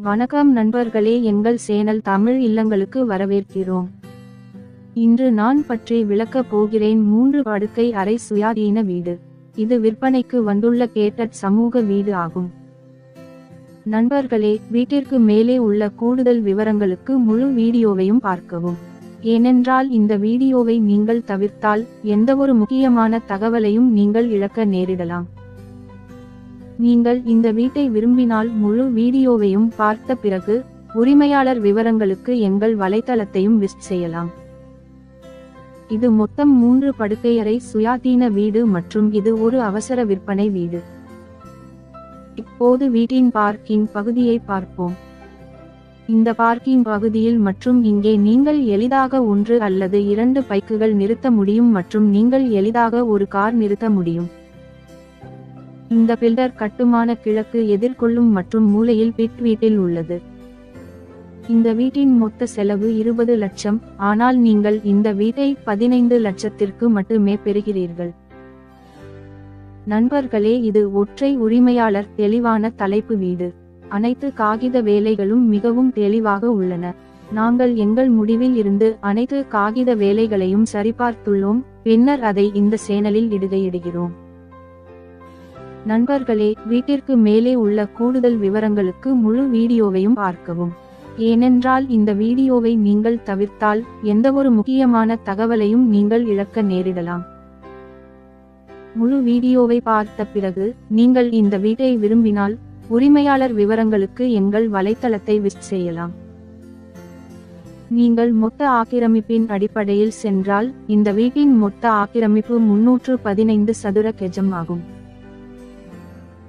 வணக்கம் நண்பர்களே எங்கள் சேனல் தமிழ் இல்லங்களுக்கு வரவேற்கிறோம். இன்று நான் பற்றி விளக்கப் போகிறேன். மூன்று படுக்கை அறை சுயாதீன வீடு. இது விற்பனைக்கு வந்துள்ள கேட்டட் சமூக வீடு ஆகும். நண்பர்களே வீட்டிற்கு மேலே உள்ள கூடுதல் விவரங்களுக்கு முழு வீடியோவையும் பார்க்கவும். ஏனென்றால் இந்த வீடியோவை நீங்கள் தவிர்த்தால் எந்தவொரு முக்கியமான தகவலையும் நீங்கள் இழக்க நேரிடலாம். நீங்கள் இந்த வீட்டை விரும்பினால் முழு வீடியோவையும் பார்த்த பிறகு உரிமையாளர் விவரங்களுக்கு எங்கள் வலைத்தளத்தையும் விசிட் செய்யலாம். இது மொத்தம் மூன்று படுக்கையறை சுயாதீன வீடு மற்றும் இது ஒரு அவசர விற்பனை வீடு. இப்போது வீட்டின் பார்க்கிங் பகுதியை பார்ப்போம். இந்த பார்க்கிங் பகுதியில் மற்றும் இங்கே நீங்கள் எளிதாக ஒன்று அல்லது இரண்டு பைக்குகள் நிறுத்த முடியும் மற்றும் நீங்கள் எளிதாக ஒரு கார் நிறுத்த முடியும். இந்த பில்டர் கட்டுமான கிழக்கு எதிர்கொள்ளும் மற்றும் மூலையில் பிட் வீட்டில் உள்ளது. இந்த வீட்டின் மொத்த செலவு இருபது லட்சம். ஆனால் நீங்கள் இந்த வீட்டை பதினைந்து லட்சத்திற்கு மட்டுமே பெறுகிறீர்கள். நண்பர்களே இது ஒற்றை உரிமையாளர் தெளிவான தலைப்பு வீடு. அனைத்து காகித வேலைகளும் மிகவும் தெளிவாக உள்ளன. நாங்கள் எங்கள் முடிவில் இருந்து அனைத்து காகித வேலைகளையும் சரிபார்த்துள்ளோம். பின்னர் அதை இந்த சேனலில் இடுகையிடுகிறோம். நண்பர்களே வீட்டிற்கு மேலே உள்ள கூடுதல் விவரங்களுக்கு முழு வீடியோவையும் பார்க்கவும். ஏனென்றால் இந்த வீடியோவை நீங்கள் தவிர்த்தால் எந்தவொரு முக்கியமான தகவலையும் நீங்கள் இழக்க நேரிடலாம். முழு வீடியோவை பார்த்த பிறகு நீங்கள் இந்த வீட்டை விரும்பினால் உரிமையாளர் விவரங்களுக்கு எங்கள் வலைத்தளத்தை விசிட் செய்யலாம். நீங்கள் மொத்த ஆக்கிரமிப்பின் அடிப்படையில் சென்றால் இந்த வீட்டின் மொத்த ஆக்கிரமிப்பு முன்னூற்று பதினைந்து சதுர கெஜம் ஆகும்.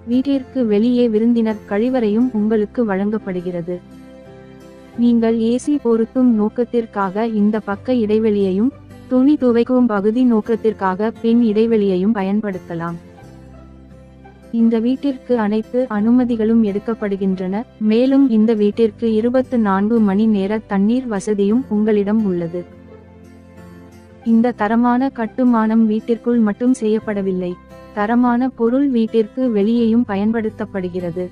வீட்டிற்கு வெளியே விருந்தினர் கழிவறையும் உங்களுக்கு வழங்கப்படுகிறது. நீங்கள் ஏசி பொருத்தும் நோக்கத்திற்காக இந்த பக்க இடைவெளியையும் துணி துவைக்கும் பகுதி நோக்கத்திற்காக பின் இடைவெளியையும் பயன்படுத்தலாம். இந்த வீட்டிற்கு அனைத்து அனுமதிகளும் எடுக்கப்படுகின்றன. மேலும் இந்த வீட்டிற்கு இருபத்து நான்கு மணி நேர தண்ணீர் வசதியும் உங்களிடம் உள்ளது. இந்த தரமான கட்டுமானம் வீட்டிற்குள் மட்டும் செய்யப்படவில்லை. தரமான பொருள் வீட்டிற்கு வெளியேயும் பயன்படுத்தப்படுகிறது.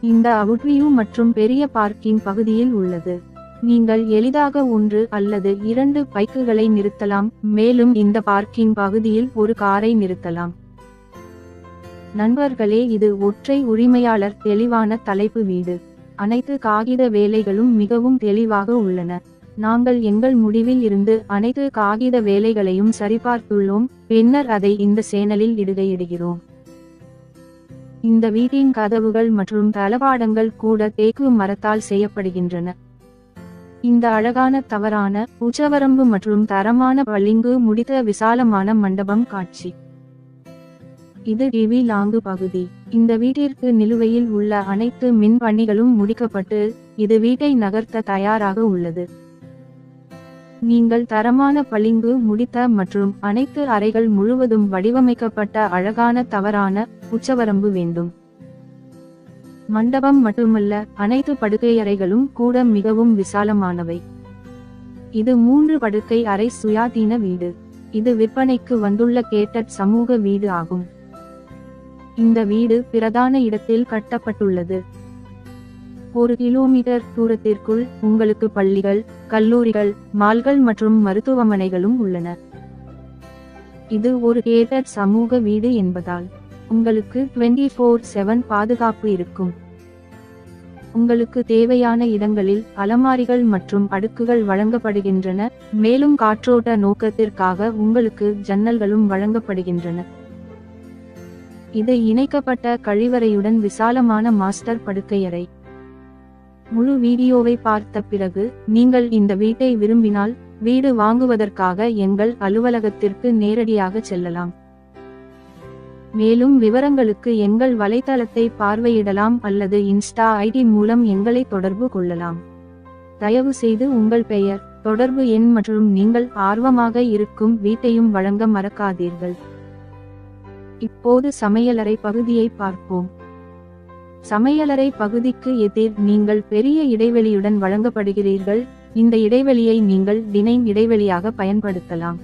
இந்த அவுட்வியூ மற்றும் பெரிய பார்க்கிங் பகுதியில் உள்ளது. நீங்கள் எளிதாக ஒன்று அல்லது இரண்டு பைக்குகளை நிறுத்தலாம் மேலும் இந்த பார்க்கிங் பகுதியில் ஒரு காரை நிறுத்தலாம். நண்பர்களே இது ஒற்றை உரிமையாளர் தெளிவான தலைப்பு வீடு. அனைத்து காகித வேலைகளும் மிகவும் தெளிவாக உள்ளன. நாங்கள் எங்கள் முடிவில் இருந்து அனைத்து காகித வேலைகளையும் சரிபார்த்துள்ளோம் பின்னர் அதை இந்த சேனலில் இடுகையிடுகிறோம். இந்த வீட்டின் கதவுகள் மற்றும் தளபாடங்கள் கூட தேக்கு மரத்தால் செய்யப்படுகின்றன. இந்த அழகான தவறான உச்சவரம்பு மற்றும் தரமான பளிங்கு முடித்த விசாலமான மண்டபம் காட்சி. இது டிவி லாங்கு பகுதி. இந்த வீட்டிற்கு நிலுவையில் உள்ள அனைத்து மின் பணிகளும் முடிக்கப்பட்டு இது வீட்டை நகர்த்த தயாராக உள்ளது. நீங்கள் தரமான பளிங்கு முடித்த மற்றும் அனைத்து அறைகள் முழுவதும் வடிவமைக்கப்பட்ட அழகான தவறான உச்சவரம்பு வேண்டும். மண்டபம் மட்டுமல்ல அனைத்து படுக்கையறைகளும் கூட மிகவும் விசாலமானவை. இது மூன்று படுக்கை அறை சுயாதீன வீடு. இது விற்பனைக்கு வந்துள்ள கேட்டட் சமூக வீடு ஆகும். இந்த வீடு பிரதான இடத்தில் கட்டப்பட்டுள்ளது. ஒரு கிலோமீட்டர் தூரத்திற்குள் உங்களுக்கு பள்ளிகள் கல்லூரிகள் மால்கள் மற்றும் மருத்துவமனைகளும் உள்ளன. இது ஒரு கேட்டர் சமூக வீடு என்பதால் உங்களுக்கு டுவெண்டி ஃபோர் செவன் பாதுகாப்பு இருக்கும். உங்களுக்கு தேவையான இடங்களில் அலமாரிகள் மற்றும் அடுக்குகள் வழங்கப்படுகின்றன மேலும் காற்றோட்ட நோக்கத்திற்காக உங்களுக்கு ஜன்னல்களும் வழங்கப்படுகின்றன. இது இணைக்கப்பட்ட கழிவறையுடன் விசாலமான மாஸ்டர் படுக்கையறை. முழு வீடியோவை பார்த்த பிறகு நீங்கள் இந்த வீட்டை விரும்பினால் வீடு வாங்குவதற்காக எங்கள் அலுவலகத்திற்கு நேரடியாக செல்லலாம். மேலும் விவரங்களுக்கு எங்கள் வலைத்தளத்தை பார்வையிடலாம் அல்லது இன்ஸ்டா ஐடி மூலம் எங்களை தொடர்பு கொள்ளலாம். தயவு செய்து உங்கள் பெயர் தொடர்பு எண் மற்றும் நீங்கள் ஆர்வமாக இருக்கும் வீட்டையும் வழங்க மறக்காதீர்கள். இப்போது சமையலறை பகுதியை பார்ப்போம். சமையலறை பகுதிக்கு எதிர் நீங்கள் பெரிய இடைவெளியுடன் வழங்கப்படுகிறீர்கள். இந்த இடைவெளியை நீங்கள் டினைன் இடைவெளியாக பயன்படுத்தலாம்.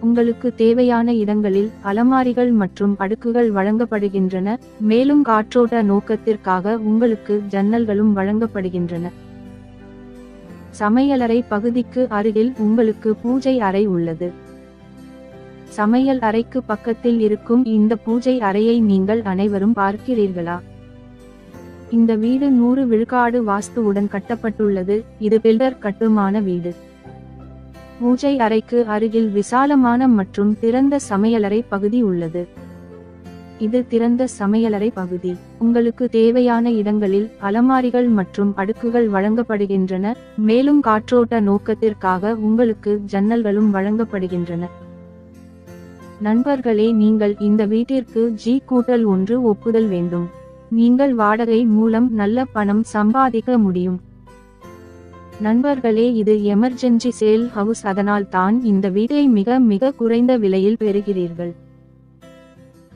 உங்களுக்கு தேவையான இடங்களில் அலமாரிகள் மற்றும் அடுக்குகள் வழங்கப்படுகின்றன. மேலும் காற்றோட்ட நோக்கத்திற்காக உங்களுக்கு ஜன்னல்களும் வழங்கப்படுகின்றன. சமையலறை பகுதிக்கு அருகில் உங்களுக்கு பூஜை அறை உள்ளது. சமையல் அறைக்கு பக்கத்தில் இருக்கும் இந்த பூஜை அறையை நீங்கள் அனைவரும் பார்க்கிறீர்களா? இந்த வீடு நூறு விழுக்காடு வாஸ்துவுடன் கட்டப்பட்டுள்ளது. இது பில்டர் கட்டுமான வீடு. பூஜை அறைக்கு அருகில் விசாலமான மற்றும் திறந்த சமையலறை பகுதி உள்ளது. இது திறந்த சமையலறை பகுதி. உங்களுக்கு தேவையான இடங்களில் அலமாரிகள் மற்றும் அடுக்குகள் வழங்கப்படுகின்றன. மேலும் காற்றோட்ட நோக்கத்திற்காக உங்களுக்கு ஜன்னல்களும் வழங்கப்படுகின்றன. நண்பர்களே நீங்கள் இந்த வீட்டிற்கு ஜி கூட்டல் ஒன்று ஒப்புதல் வேண்டும். நீங்கள் வாடகை மூலம் நல்ல பணம் சம்பாதிக்க முடியும். நண்பர்களே இது எமர்ஜென்சி சேல் ஹவுஸ் அதனால் தான் இந்த வீட்டை மிக மிக குறைந்த விலையில் பெறுகிறீர்கள்.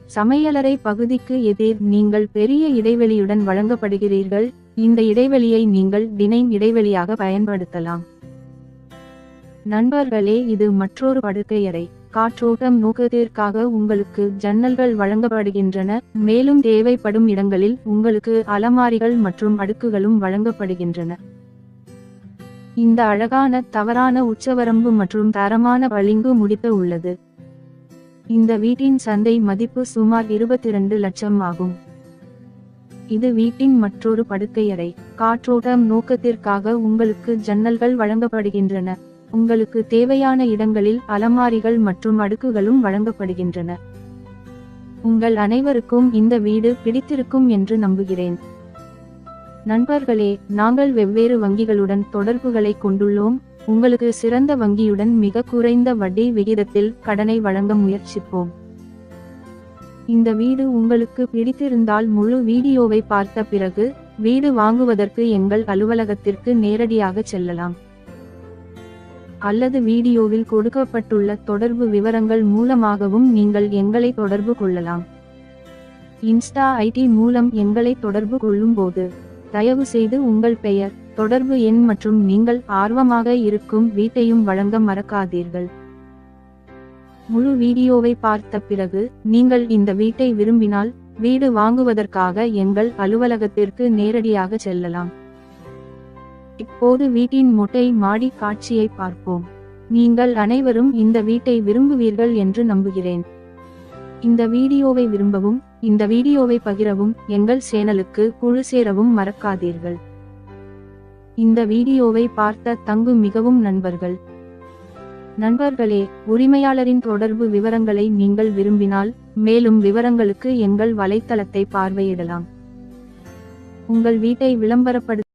சமையலறை பகுதிக்கு எதிர் நீங்கள் பெரிய இடைவெளியுடன் வழங்கப்படுகிறீர்கள். இந்த இடைவெளியை நீங்கள் டினைன் இடைவெளியாக பயன்படுத்தலாம். நண்பர்களே இது மற்றொரு படுக்கையறை. காற்றோட்டம் நோக்கத்திற்காக உங்களுக்கு ஜன்னல்கள் வழங்கப்படுகின்றன மேலும் தேவைப்படும் இடங்களில் உங்களுக்கு அலமாரிகள் மற்றும் அடுக்குகளும் வழங்கப்படுகின்றன. இந்த அழகான தவறான உச்சவரம்பு மற்றும் தரமான பளிங்கு முடித்த உள்ளது. இந்த வீட்டின் சந்தை மதிப்பு சுமார் இருபத்தி இரண்டு லட்சம் ஆகும். இது வீட்டின் மற்றொரு படுக்கையறை. காற்றோட்டம் நோக்கத்திற்காக உங்களுக்கு ஜன்னல்கள் வழங்கப்படுகின்றன. உங்களுக்கு தேவையான இடங்களில் அலமாரிகள் மற்றும் அடுக்குகளும் வழங்கப்படுகின்றன. உங்கள் அனைவருக்கும் இந்த வீடு பிடித்திருக்கும் என்று நம்புகிறேன். நண்பர்களே நாங்கள் வெவ்வேறு வங்கிகளுடன் தொடர்புகளை கொண்டுள்ளோம். உங்களுக்கு சிறந்த வங்கியுடன் மிக குறைந்த வட்டி விகிதத்தில் கடனை வழங்க முயற்சிப்போம். இந்த வீடு உங்களுக்கு பிடித்திருந்தால் முழு வீடியோவை பார்த்த பிறகு வீடு வாங்குவதற்கு எங்கள் அலுவலகத்திற்கு நேரடியாக செல்லலாம். அல்லது வீடியோவில் கொடுக்கப்பட்டுள்ள தொடர்பு விவரங்கள் மூலமாகவும் நீங்கள் எங்களை தொடர்பு கொள்ளலாம். இன்ஸ்டா ஐடி மூலம் எங்களை தொடர்பு கொள்ளும்போது தயவு செய்து உங்கள் பெயர் தொடர்பு எண் மற்றும் நீங்கள் ஆர்வமாக இருக்கும் வீட்டையும் வழங்க மறக்காதீர்கள். முழு வீடியோவை பார்த்த பிறகு நீங்கள் இந்த வீட்டை விரும்பினால் வீடு வாங்குவதற்காக எங்கள் அலுவலகத்திற்கு நேரடியாக செல்லலாம். இப்போது வீட்டின் மொட்டை மாடி காட்சியை பார்ப்போம். நீங்கள் அனைவரும் இந்த வீட்டை விரும்புவீர்கள் என்று நம்புகிறேன். இந்த வீடியோவை விரும்பவும் இந்த வீடியோவை பகிரவும் எங்கள் சேனலுக்கு குழு சேரவும் மறக்காதீர்கள். இந்த வீடியோவை பார்த்த தங்கு மிகவும் நண்பர்கள். நண்பர்களே உரிமையாளரின் தொடர்பு விவரங்களை நீங்கள் விரும்பினால் மேலும் விவரங்களுக்கு எங்கள் வலைத்தளத்தை பார்வையிடலாம். உங்கள் வீட்டை விளம்பரப்படுத்த